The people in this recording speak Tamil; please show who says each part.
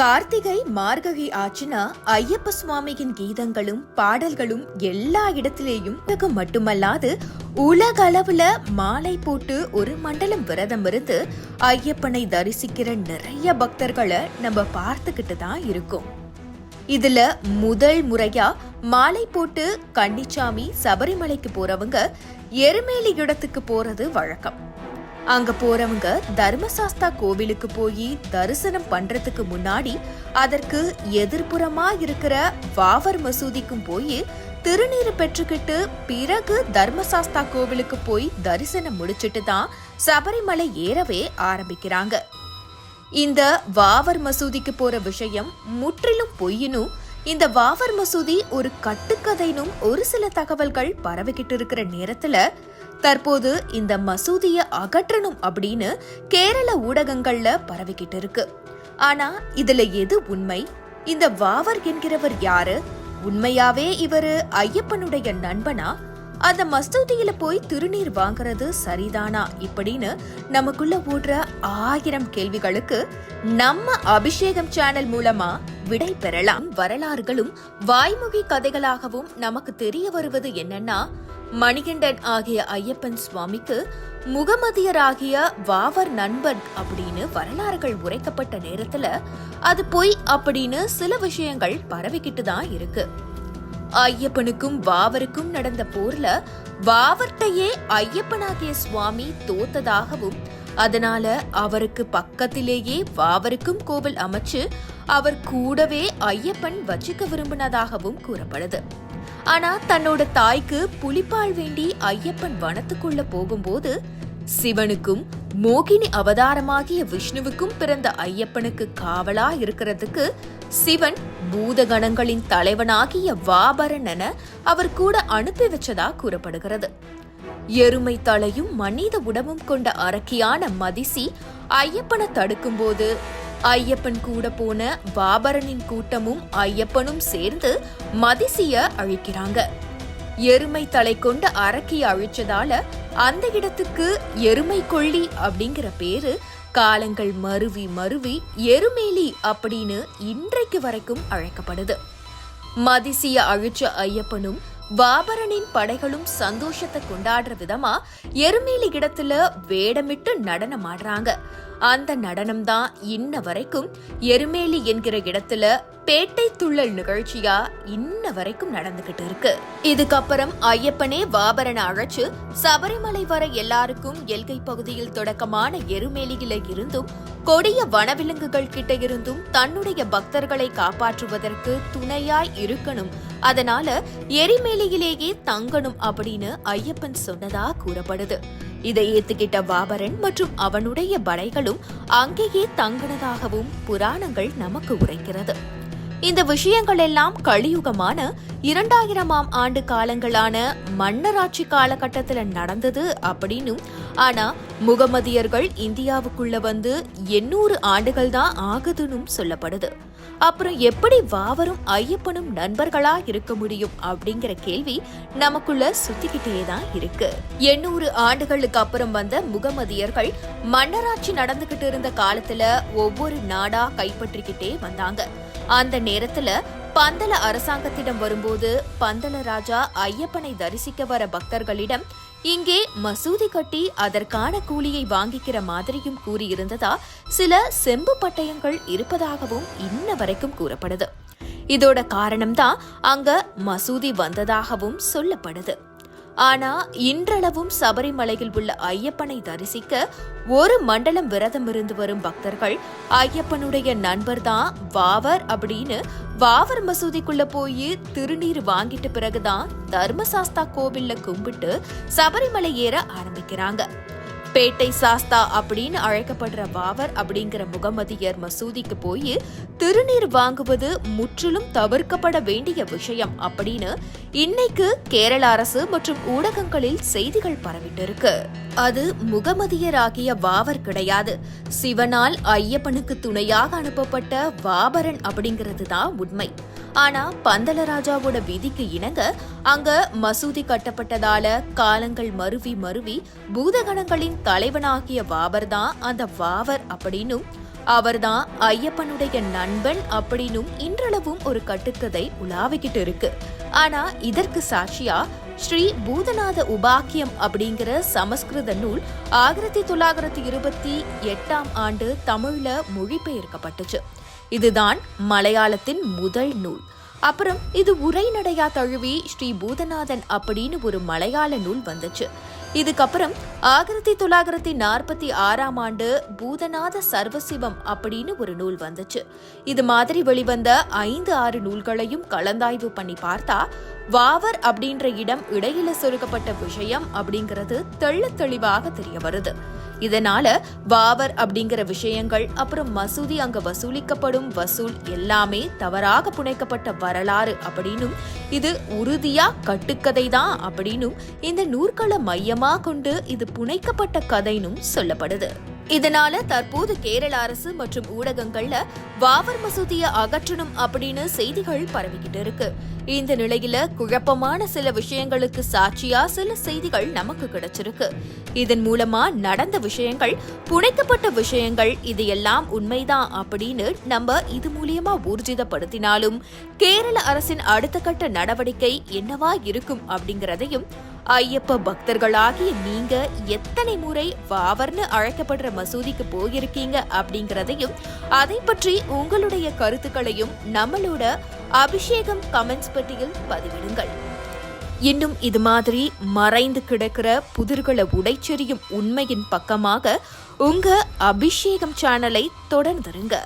Speaker 1: கார்த்திகை மார்கழி ஆச்சுனா ஐயப்ப சுவாமியின் கீதங்களும் பாடல்களும் எல்லா இடத்திலேயும் மட்டுமல்லாது உலக அளவுல மாலை போட்டு ஒரு மண்டலம் விரதம் இருந்து ஐயப்பனை தரிசிக்கிற நிறைய பக்தர்களை நம்ம பார்த்துக்கிட்டு தான் இருக்கோம். இதுல முதல் முறையா மாலை போட்டு கன்னிச்சாமி சபரிமலைக்கு போறவங்க எருமேலி இடத்துக்கு போறது வழக்கம். அங்க போறவங்க தர்மசாஸ்தா கோவிலுக்கு போய் தரிசனம் பண்றதுக்கு முன்னாடி அதற்கு எதிர்ப்புறமா இருக்கிற வாவர் மசூதிக்கும் போய் திருநீர் பெற்றுக்கிட்டு பிறகு தர்மசாஸ்தா கோவிலுக்கு போய் தரிசனம் முடிச்சிட்டு தான் சபரிமலை ஏறவே ஆரம்பிக்கிறாங்க. இந்த வாவர் மசூதிக்கு போற விஷயம் முற்றிலும் பொய்யினும் இந்த வாவர் மசூதி ஒரு கட்டுக்கதைனும் ஒரு சில தகவல்கள் பரவிக்கிட்டு இருக்கிற நேரத்துல தற்போது இந்த மசூதிய அகற்றணும் அப்படின்னு கேரள ஊடகங்கள்ல பரவிக்கிட்டு இருக்கு. ஆனா இதுல எது உண்மை? இந்த வாவர் என்கிறவர் யாரு? உண்மையாவே இவரு ஐயப்பனுடைய நண்பனா? அந்த மசூதியில போய் திருநீர் வாங்குறது சரிதானா இப்படின்னு நமக்குள்ள ஓடுற ஆயிரம் கேள்விகளுக்கு நம்ம அபிஷேகம் சேனல் மூலமா விடை பெறலாம். வரலாறுகளும் வாய்மொழி கதைகளாகவும் நமக்கு தெரிய வருவது என்னன்னா மணிகண்டன் ஆகிய ஐயப்பன் சுவாமிக்கு முகமதியராகிய வாவர் நண்பன் அப்படின்னு வரலாறுகள் உரைக்கப்பட்ட நேரத்துல அது பொய் அப்படின்னு சில விஷயங்கள் பரவிக்கிட்டு தான் இருக்கு. ஐயப்பனுக்கும் வாவருக்கும் நடந்த போர்ல வாவர்ட்டையே ஐயப்பனாகிய சுவாமி தோத்ததாகவும் அதனால அவருக்கு பக்கத்திலேயே வாவருக்கும் கோவில் அமைச்சு அவர் கூடவே ஐயப்பன் வச்சுக்க விரும்பினதாகவும் கூறப்படுது. ஆனா தன்னோட தாய்க்கு புலிப்பால் வேண்டி ஐயப்பன் வனத்துக்குள்ள போகும்போது சிவனுக்கும் மோகினி அவதாரமாகிய விஷ்ணுவுக்கும் பிறந்த ஐயப்பனுக்கு காவலா இருக்கிறதுக்கு சிவன் பூதகணங்களின் தலைவனாகிய வாபரணன அவர் கூட அனுப்பி வச்சதா கூறப்படுகிறது. எருமை தலையும் மனித உடம்பும் கொண்ட அரக்கியான மதிசி ஐயப்பனை தடுக்கும்போது ஐயப்பன் கூட போன பாபரனின் கூட்டமும் ஐயப்பனும் சேர்ந்து மதிசிய அழிக்கிறாங்க. எருமை தலை கொண்டு அரக்கி அழிச்சதால அந்த இடத்துக்கு எருமை கொள்ளி அப்படிங்கிற பேரு காலங்கள் மருவி மருவி எருமேலி அப்படின்னு இன்றைக்கு வரைக்கும் அழைக்கப்படுது. மதிசிய அழிச்ச ஐயப்பனும் பாபரனின் படைகளும் சந்தோஷத்தை கொண்டாடுற விதமா எருமேலி இடத்துல வேடமிட்டு நடனம் ஆடுறாங்க அந்த நடனம் தான் இன்ன வரைக்கும் எருமேலி என்கிற இடத்துல பேட்டை துள்ளல் நிகழ்ச்சியா இன்ன வரைக்கும் நடந்துகிட்டு இருக்கு. இதுக்கப்புறம் ஐயப்பனே வாபரனை அழைச்சு சபரிமலை வர எல்லாருக்கும் எல்கை பகுதியில் தொடக்கமான எருமேலியில இருந்தும் கொடிய வனவிலங்குகள் கிட்ட இருந்தும் தன்னுடைய பக்தர்களை காப்பாற்றுவதற்கு துணையாய் இருக்கணும். அதனால எரிமேலியிலேயே தங்கணும் அப்படின்னு ஐயப்பன் சொன்னதா கூறப்படுது. இதை ஏத்துக்கிட்ட வாபரன் மற்றும் அவனுடைய படைகளும் அங்கேயே தங்கினதாகவும் புராணங்கள் நமக்கு உரைக்கிறது. இந்த விஷயங்கள் எல்லாம் கலியுகமான இரண்டாயிரமாம் ஆண்டு காலங்களான மன்னராட்சி காலகட்டத்துல நடந்தது அப்படின்னும் ஆனா முகமதியர்கள் இந்தியாவுக்குள்ள வந்து எண்ணூறு ஆண்டுகள் தான் ஆகுதுன்னு சொல்லப்படுது. அப்புறம் எப்படி வாவரும் ஐயப்பனும் நண்பர்களா இருக்க முடியும் அப்படிங்கிற கேள்வி நமக்குள்ள சுத்திக்கிட்டே தான் இருக்கு. எண்ணூறு ஆண்டுகளுக்கு அப்புறம் வந்த முகமதியர்கள் மன்னராட்சி நடந்துகிட்டு இருந்த காலத்துல ஒவ்வொரு நாடா கைப்பற்றிக்கிட்டே வந்தாங்க. அந்த நேரத்துல பந்தல அரசாங்கத்திடம் வரும்போது பந்தல ராஜா ஐயப்பனை தரிசிக்க வர பக்தர்களிடம் இங்கே மசூதி கட்டி அதற்கான கூலியை வாங்கிக்கிற மாதிரியும் கூறியிருந்ததா? சில செம்பு பட்டயங்கள் இருப்பதாகவும் இன்ன வரைக்கும் கூறப்படுது. இதோட காரணம்தான் அங்க மசூதி வந்ததாகவும் சொல்லப்படுது. ஆனா இன்றளவும் சபரிமலையில் உள்ள ஐயப்பனை தரிசிக்க ஒரு மண்டலம் விரதம் இருந்து வரும் பக்தர்கள் ஐயப்பனுடைய நண்பர் தான் வாவர் அப்படின்னு வாவர் மசூதிக்குள்ள போய் திருநீர் வாங்கிட்ட பிறகுதான் தர்மசாஸ்தா கோவில்ல கும்பிட்டு சபரிமலை ஏற ஆரம்பிக்கிறாங்க. பேட்டை சாஸ்தா அப்படின்னு அழைக்கப்படுற வாவர் அப்படிங்கிற முகமதியர் மசூதிக்கு போய் திருநீர் வாங்குவது முற்றிலும் தவிர்க்கப்பட வேண்டிய விஷயம் அப்படின்னு இன்னைக்கு கேரள அரசு மற்றும் ஊடகங்களில் செய்திகள் பரவிட்டு இருக்கு அது முகமதியராகிய வாவர் கிடையாது. சிவனால் ஐயப்பனுக்கு துணையாக அனுப்பப்பட்ட வாபரன் அப்படிங்கிறது தான் உண்மை. ஆனா பந்தலராஜாவோட விதிக்கு இணங்க அங்க மசூதி கட்டப்பட்டதால காலங்கள் மருவி மருவி பூதகணங்களின் தலைவனாகிய வாவர் தான் அந்த வாவர் அப்படின்னும். அவர்தான் ஐயப்பனுடைய நண்பன் அப்படின்னும் இன்றளவும் ஒரு கட்டுக்கதை உலாவிக்கிட்டு இருக்கு. ஆனா இதற்கு சாட்சியா ஸ்ரீ பூதநாத உபாக்கியம் அப்படிங்கிற சமஸ்கிருத நூல் ஆயிரத்தி தொள்ளாயிரத்தி இருபத்தி எட்டாம் ஆண்டு தமிழ்ல மொழிபெயர்க்கப்பட்டுச்சு. இதுதான் மலையாளத்தின் முதல் நூல். அப்புறம் இது உரைநடையா தழுவி ஸ்ரீ பூதநாதன் அப்படின்னு ஒரு மலையாள நூல் வந்துச்சு. இதுக்கப்புறம் ஆயிரத்தி தொள்ளாயிரத்தி நாற்பத்தி ஆறாம் ஆண்டு பூதநாத சர்வசிவம் அப்படின்னு ஒரு நூல் வந்துச்சு. இது மாதிரி வெளிவந்த ஐந்து ஆறு நூல்களையும் கலந்தாய்வு பண்ணி பார்த்தா வாவர் அப்படின்ற இடம் இடையில சொருக்கப்பட்ட விஷயம் அப்படிங்கிறது தெள்ள தெளிவாக தெரிய வருது. இதனால வாவர் அப்படிங்கிற விஷயங்கள் அப்புறம் மசூதி அங்க வசூலிக்கப்படும் வசூல் எல்லாமே தவறாக புனைக்கப்பட்ட வரலாறு அப்படின்னும் இது உறுதியா கட்டுக்கதை தான் அப்படின்னும் இந்த நூற்களை மையமா கொண்டு இது புனைக்கப்பட்ட கதைனும் சொல்லப்படுது. இதனால தற்போது கேரள அரசு மற்றும் ஊடகங்கள்ல வாவர் மசூதியை அகற்றணும் அப்படின்னு செய்திகள் பரவிக்கிட்டு இருக்கு. இந்த நிலையில குழப்பமான சில விஷயங்களுக்கு சாட்சியா சில செய்திகள் நமக்கு கிடைச்சிருக்கு. இதன் மூலமா நடந்த விஷயங்கள் புனைக்கப்பட்ட விஷயங்கள் இது எல்லாம் உண்மைதான் அப்படின்னு நம்ம இது மூலியமா ஊர்ஜிதப்படுத்தினாலும் கேரள அரசின் அடுத்த கட்ட நடவடிக்கை என்னவா இருக்கும் அப்படிங்கறதையும் ஐயப்ப பக்தர்களாகிய நீங்க எத்தனை முறை வாவர்னு அழைக்கப்படுற மசூதிக்கு போயிருக்கீங்க அப்படிங்கிறதையும் அதை பற்றி உங்களுடைய கருத்துக்களையும் நம்மளோட அபிஷேகம் கமெண்ட்ஸ் பெட்டியில் பதிவிடுங்கள். இன்னும் இது மாதிரி மறைந்து கிடக்கிற புதிர்களை உடைச்செறியும் உண்மையின் பக்கமாக உங்க அபிஷேகம் சேனலை தொடர்ந்துருங்க.